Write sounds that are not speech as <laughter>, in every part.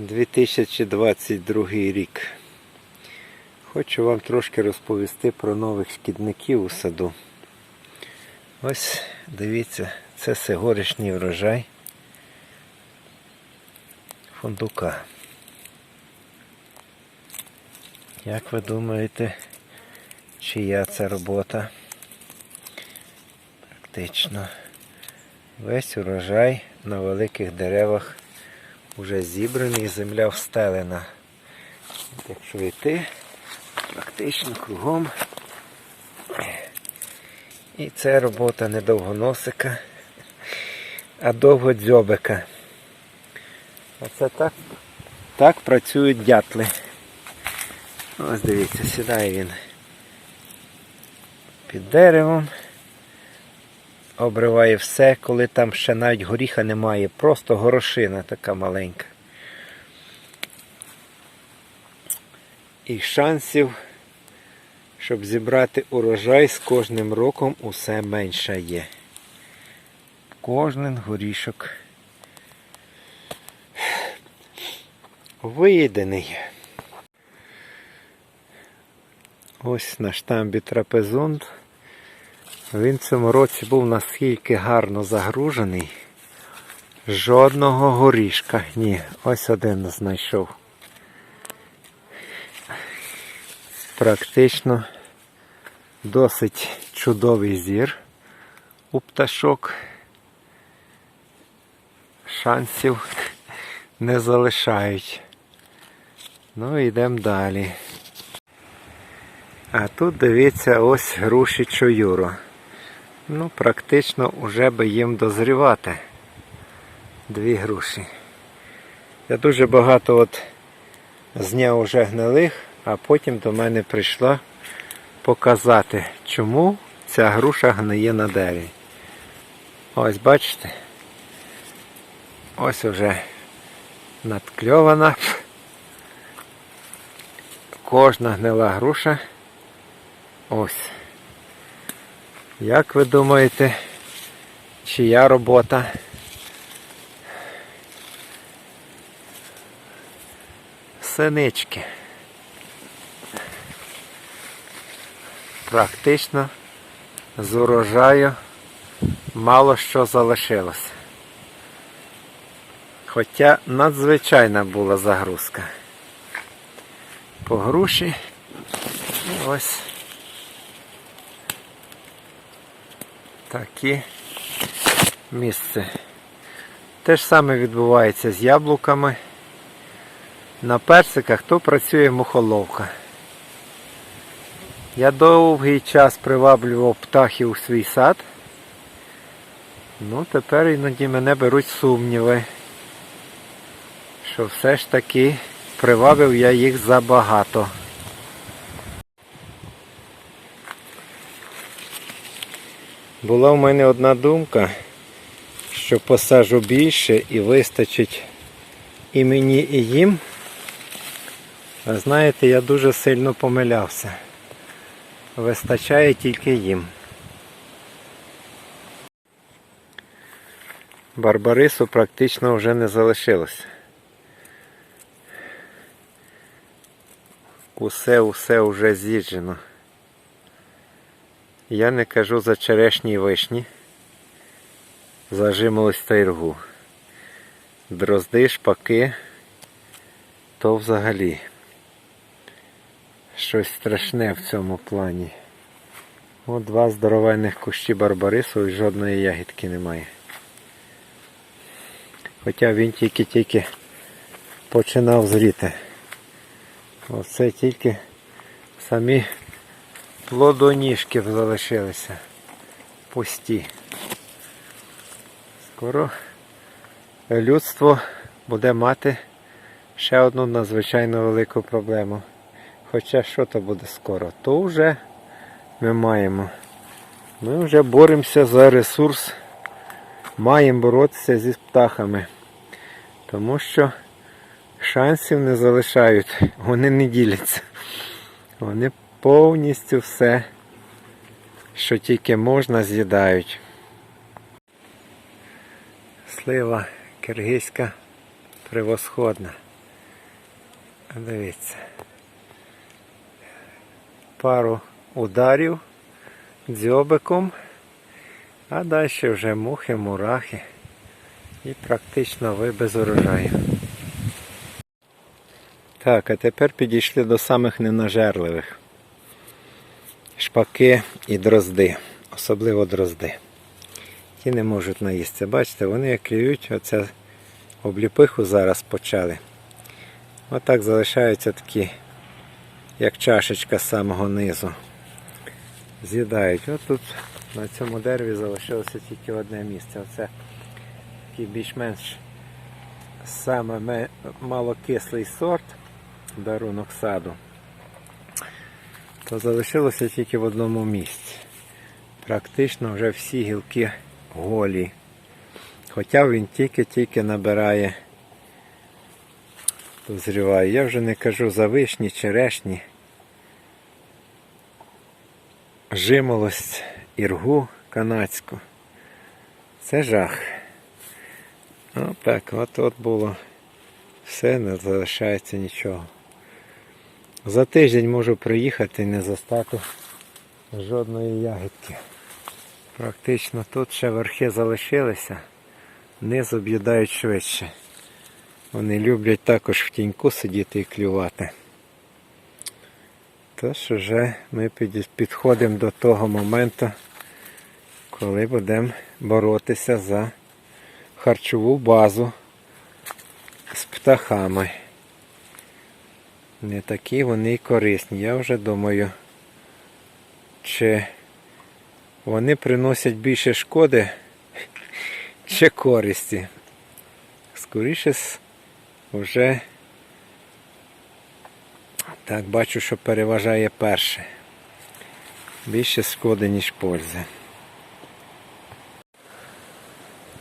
2022 рік. Хочу вам трошки розповісти про нових шкідників у саду. Ось дивіться, це сигорішній врожай фундука. Як ви думаєте, чия це робота? Практично весь урожай на великих деревах вже зібраний, земля встелена. Якщо йти, практично кругом. І це робота не довгоносика, а довгодзьобика. Оце так, так працюють дятли. Ось дивіться, сідає він під деревом. Обриває все, коли там ще навіть горіха немає, просто горошина така маленька. І шансів, щоб зібрати урожай з кожним роком усе менше є. Кожен горішок виїдений. Ось на штамбі трапезунд. Він цьому році був наскільки гарно загружений. Жодного горішка. Ні, ось один знайшов. Практично досить чудовий зір у пташок. Шансів не залишають. Ну йдемо далі. А тут дивіться ось груші чоюро. Ну, практично вже би їм дозрівати. Дві груші. Я дуже багато от зняв уже гнилих, а потім до мене прийшла показати, чому ця груша гниє на дереві. Ось бачите? Ось вже надкльована. Кожна гнила груша. Ось. Як ви думаєте, чия робота? Синички. Практично з урожаю мало що залишилося. Хоча надзвичайна була загрузка. По груші. Ось такі місце. Те ж саме відбувається з яблуками. На персиках то працює мухоловка. Я довгий час приваблював птахів у свій сад. Ну, тепер іноді мене беруть сумніви, що все ж таки привабив я їх забагато. Була в мене одна думка, що посажу більше і вистачить і мені, і їм. А знаєте, я дуже сильно помилявся. Вистачає тільки їм. Барбарису практично вже не залишилося. Усе-усе вже з'їджено. Я не кажу за черешні і вишні. Зажимолось та іргу. Дрозди, шпаки, то взагалі щось страшне в цьому плані. От два здоровенних кущі барбарису і жодної ягідки немає. Хоча він тільки-тільки починав зріти. Оце тільки самі плодоніжки залишилися пусті. Скоро людство буде мати ще одну надзвичайно велику проблему. Хоча що то буде скоро, то вже ми маємо. Ми вже боремося за ресурс, маємо боротися зі птахами. Тому що шансів не залишають, вони не діляться. Вони повністю все, що тільки можна, з'їдають. Слива киргизька превосходна. Дивіться. Пару ударів дзьобиком, а далі вже мухи, мурахи. І практично ви без урожаю. Так, а тепер підійшли до самих ненажерливих. Шпаки і дрозди, особливо дрозди. Ті не можуть наїсти. Бачите, вони як клюють, оце обліпиху зараз почали. Отак залишаються такі, як чашечка з самого низу. З'їдають. От тут на цьому дереві залишилося тільки одне місце. Оце такий більш-менш саме малокислий сорт, дарунок саду. То залишилося тільки в одному місці. Практично вже всі гілки голі. Хоча він тільки-тільки набирає, дозріває. Я вже не кажу за вишні, черешні, жимолость, іргу канадську. Це жах. Ну так, от от було все, не залишається нічого. За тиждень можу приїхати і не застати жодної ягідки. Практично тут ще верхи залишилися, низ об'їдають швидше. Вони люблять також в тіньку сидіти і клювати. Тож вже ми підходимо до того моменту, коли будемо боротися за харчову базу з птахами. Не такі вони корисні. Я вже думаю, чи вони приносять більше шкоди <laughs> чи користі. Скоріше вже так бачу, що переважає перше. Більше шкоди, ніж пользи.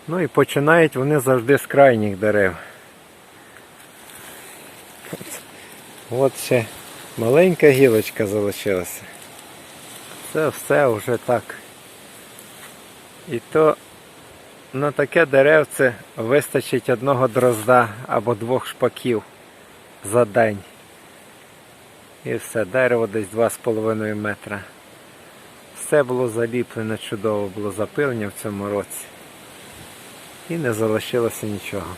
Ну і починають вони завжди з крайніх дерев. От, от ще маленька гілочка залишилася. Це все вже так. І то на таке деревце вистачить одного дрозда або двох шпаків за день. І все, дерево десь 2,5 метра. Все було заліплене чудово, було запилення в цьому році. І не залишилося нічого.